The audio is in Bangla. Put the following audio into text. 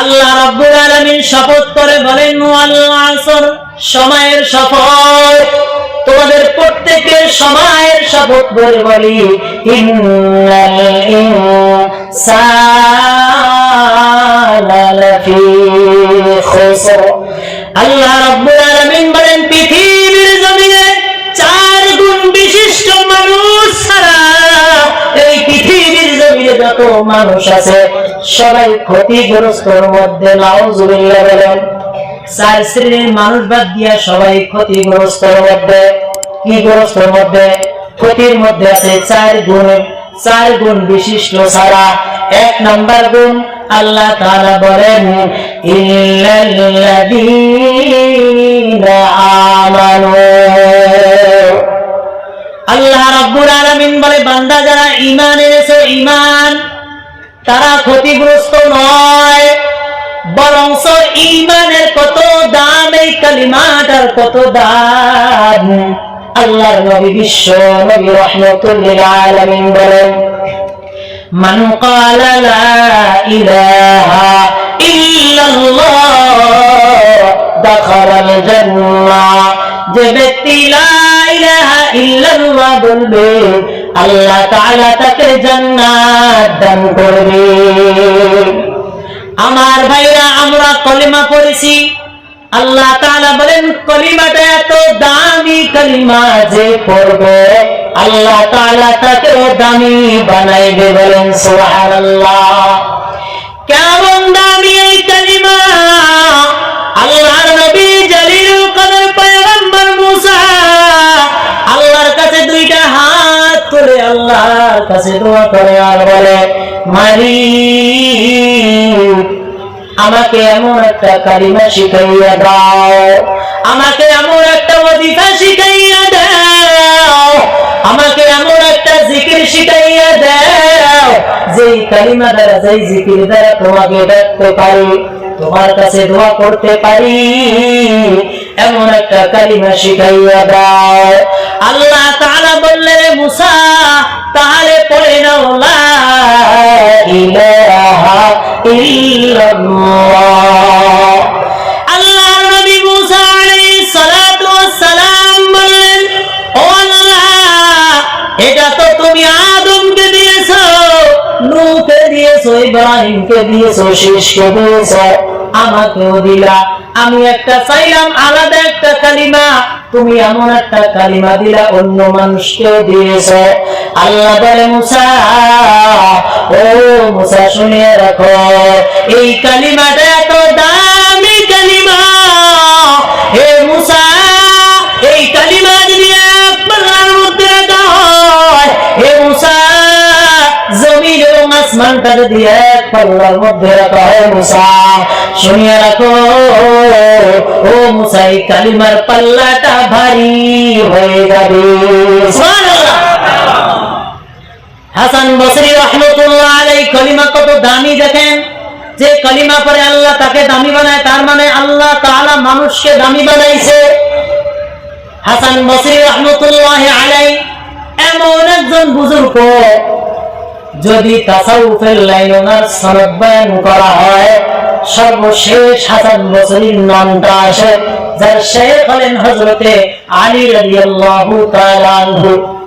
আল্লাহ রাব্বুল আলামিন শপথ করে বলেন সময়ের শপথ। তোমাদের প্রত্যেকের সময়ের শপথ করে বলি আল্লাহ রাব্বুল আলামিন বলেন, পৃথিবীর জমিনে চার গুণ বিশিষ্ট মানুষ ছাড়া এই পৃথিবীর জমিনে যত মানুষ আছে সবাই ক্ষতিগ্রস্তর মধ্যে নাউজুবিল্লাহ বলেন চার শ্রেণির মানুষ বাদ দিয়া সবাই ক্ষতিগ্রস্তর মধ্যে, কি গ্রস্তর মধ্যে? ক্ষতির মধ্যে আছে চার গুণ চার গুণ বিশিষ্ট ছাড়া এক নাম্বার গুণ আল্লাহ তাআলা বলেন, ইল্লাল্লাযীনা আমানু। আল্লাহ রাব্বুল আলামিন বলে, বান্দা যারা ঈমান এনেছে, ঈমান তারা ক্ষতিগ্রস্ত নয় বরংস ইমানের কত দাম, এই কালিমাটার কত দাম। আল্লাহর নবী বিশ্ব নবী রহমতুল্লিল আলামিন বলেন, মান ক্বালা লা ইলাহা ইল্লাল্লাহ দাখালাল জান্নাহ। যে ব্যক্তি লা ইলাহা ইল্লাল্লাহ বলবে আল্লাহ তাআলা তাকে জান্নাত দান করবে। আমার ভাইরা, আমরা কলিমা পড়েছি। আল্লাহ তালা বলেন, কলিমাটা এত দামি কলিমা যে পড়বে। আল্লাহ তাআলা তাকে দামি বানাইবে বলেন, সুবহানাল্লাহ। বলে মালিক আমাকে এমন একটা কালিমা শিখাইয়া দাও, আমাকে এমন একটা শিখাইয়া দাও, আমাকে এমন একটা জিকির শিখাইয়া দাও, যেই কালিমা দ্বারা, যেই জিকির দ্বারা তোমাকে ডাকতে পারি তোমার কাছে দোয়া করতে পারি, এমন একটা কালিমা শিখাইয়া দাও আল্লাহ তাআলা বললেন রে মুসা, তাহলে পড়ে নাও, লা আল্লাহ তুমি আদমকে দিয়েছ দিয়েছ দিয়েছ, আমাকেও দিলা। আমি একটা চাইলাম আলাদা একটা কালিমা তুমি এমন একটা কালিমা দিলা অন্য মানুষকে দিয়েছ। আল্লাহ বলে, মুসা, ও মুসা, শুনিয়ে রাখো, এই কালিমাটা এত দামি কালিমা। হে মুসা, এই কালিমা যদি পাল্লার মধ্যে হে মুসা এবং আসমানটা যদি এক পাল্লার মধ্যে রাখা হয় মুসা, শুনিয়ে রাখো এই কালিমার পাল্লাটা ভারী হয়ে যাবে। হাসান বসরি রহমতুল্লাহ আলাই কলিমা কত দামি দেখেন। যে কলিমা পরে আল্লাহ তাকে দামি বানায়, তার মানে আল্লাহ তাআলা মানুষকে দামি বানাইছে। হাসান বসরি রহমতুল্লাহ আলাই এমন একজন বুজুর্গ, যদি তাসাউফের লাইন ওনার সনদ করা হয় সর্বশেষ হাসান বসরির নামটা আসে যার শেখ হলেন হজরতে আলী রাদিয়াল্লাহু তাআলা আনহু।